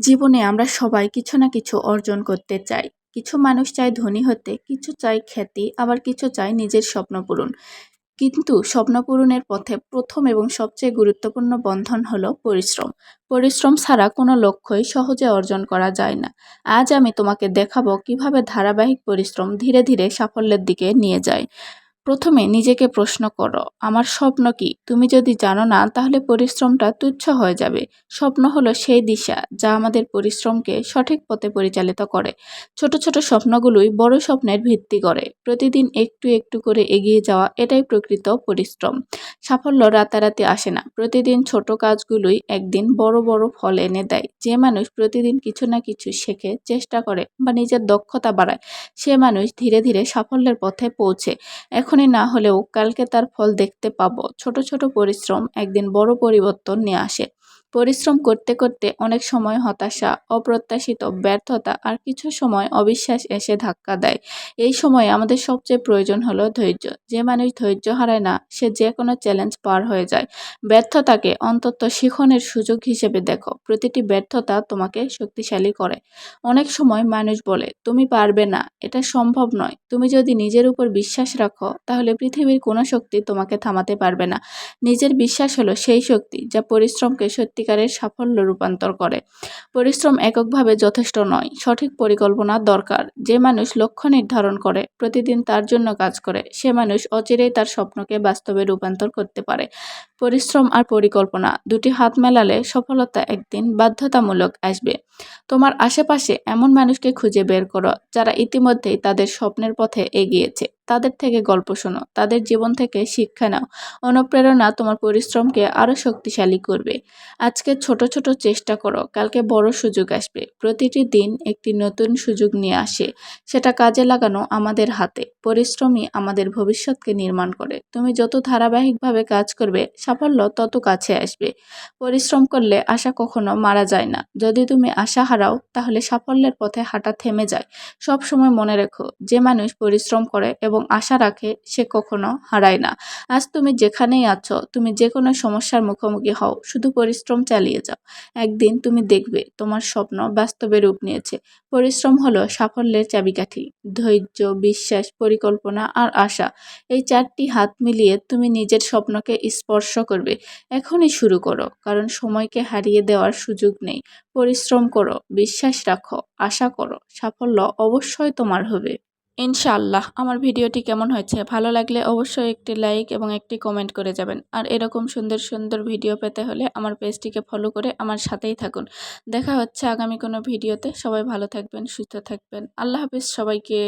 জীবনে আমরা সবাই কিছু না কিছু অর্জন করতে চাই। কিছু মানুষ চায় ধনী হতে, কিছু চায় খ্যাতি, আবার কিছু চায় নিজের স্বপ্ন পূরণ। কিন্তু স্বপ্ন পূরণের পথে প্রথম এবং সবচেয়ে গুরুত্বপূর্ণ বন্ধন হলো পরিশ্রম। পরিশ্রম ছাড়া কোনো লক্ষ্যই সহজে অর্জন করা যায় না। আজ আমি তোমাকে দেখাবো কীভাবে ধারাবাহিক পরিশ্রম ধীরে ধীরে সাফল্যের দিকে নিয়ে যায়। প্রথমে নিজেকে প্রশ্ন করো, আমার স্বপ্ন কি? তুমি যদি জানো না, তাহলে পরিশ্রমটা তুচ্ছ হয়ে যাবে। স্বপ্ন হলো সেই দিশা, যা আমাদের পরিশ্রমকে সঠিক পথে পরিচালিত করে। ছোট ছোট স্বপ্নগুলোই বড় স্বপ্নের ভিত্তি করে প্রতিদিন একটু একটু করে এগিয়ে যাওয়া, এটাই প্রকৃত পরিশ্রম। সাফল্য রাতারাতি আসে না। প্রতিদিন ছোট কাজগুলোই একদিন বড় বড় ফল এনে দেয়। যে মানুষ প্রতিদিন কিছু না কিছু শেখে, চেষ্টা করে বা নিজের দক্ষতা বাড়ায়, সে মানুষ ধীরে ধীরে সাফল্যের পথে পৌঁছে। এখনই না হলেও কালকে তার ফল দেখতে পাব। ছোট ছোট পরিশ্রম, একদিন বড় পরিবর্তন নিয়ে আসে। পরিশ্রম করতে করতে অনেক সময় হতাশা, অপ্রত্যাশিত ব্যর্থতা আর কিছু সময় অবিশ্বাস এসে ধাক্কা দেয়। এই সময় আমাদের সবচেয়ে প্রয়োজন হলো ধৈর্য। যে মানুষ ধৈর্য হারায় না, সে যে কোনো চ্যালেঞ্জ পার হয়ে যায়। ব্যর্থতাকে অন্তত শিখনের সুযোগ হিসেবে দেখো। প্রতিটি ব্যর্থতা তোমাকে শক্তিশালী করে। অনেক সময় মানুষ বলে, তুমি পারবে না। এটা সম্ভব নয়। তুমি যদি নিজের উপর বিশ্বাস রাখো, তাহলে পৃথিবীর কোনো শক্তি তোমাকে থামাতে পারবে না। নিজের বিশ্বাস হলো সেই শক্তি যা পরিশ্রমকে সত্যিকারের সাফল্য রূপান্তর করে। পরিশ্রম এককভাবে যথেষ্ট নয়, সঠিক পরিকল্পনা দরকার। যে মানুষ লক্ষ্য নির্ধারণ করে, প্রতিদিন তার জন্য কাজ করে, সে মানুষ অচিরেই তার স্বপ্নকে বাস্তবে রূপান্তর করতে পারে। পরিশ্রম আর পরিকল্পনা দুটি হাত মেলালে সফলতা একদিন বাধ্যতামূলক আসবে। তোমার আশেপাশে এমন মানুষকে খুঁজে বের করো যারা ইতিমধ্যেই তাদের স্বপ্নের পথে এগিয়েছে। তাদের থেকে গল্প শোনো, তাদের জীবন থেকে শিক্ষা নাও। অনুপ্রেরণা তোমার পরিশ্রমকে আরও শক্তিশালী করবে। আজকে ছোট ছোট চেষ্টা করো, কালকে বড় সুযোগ আসবে। প্রতিটি দিন একটি নতুন সুযোগ নিয়ে আসে। সেটা কাজে লাগানো আমাদের হাতে, পরিশ্রমই আমাদের ভবিষ্যৎকে নির্মাণ করে। তুমি যত ধারাবাহিকভাবে কাজ করবে, সাফল্য তত কাছে আসবে। পরিশ্রম করলে আশা কখনো মারা যায় না। যদি তুমি আশা হারাও, তাহলে সাফল্যের পথে হাঁটা থেমে যায়। সব সময় মনে রেখো, যে মানুষ পরিশ্রম করে এবং আশা রাখে সে কখনো হারায় না। আজ তুমি যেখানেই আছো, তুমি যে কোনো সমস্যার মুখোমুখি হও, শুধু পরিশ্রম চালিয়ে যাও। একদিন তুমি দেখবে তোমার স্বপ্ন বাস্তবে রূপ নিয়েছে। পরিশ্রম হলো সাফল্যের চাবিকাঠি, ধৈর্য, বিশ্বাস, পরিকল্পনা আর আশা। এই চারটি হাত মিলিয়ে তুমি নিজের স্বপ্নকে স্পর্শ করবে। এখনই শুরু করো, কারণ সময়কে হারিয়ে দেওয়ার সুযোগ নেই। পরিশ্রম করো, বিশ্বাস রাখো, আশা করো, সাফল্য অবশ্যই তোমার হবে। ইনশাআল্লাহ। আমার ভিডিওটি কেমন হয়েছে? ভালো লাগলে অবশ্যই একটি লাইক এবং একটি কমেন্ট করে যাবেন। আর এরকম সুন্দর সুন্দর ভিডিও পেতে হলে আমার পেজটিকে ফলো করে আমার সাথেই থাকুন। দেখা হচ্ছে আগামী কোনো ভিডিওতে। সবাই ভালো থাকবেন, সুস্থ থাকবেন। আল্লাহ হাফিজ সবাইকে।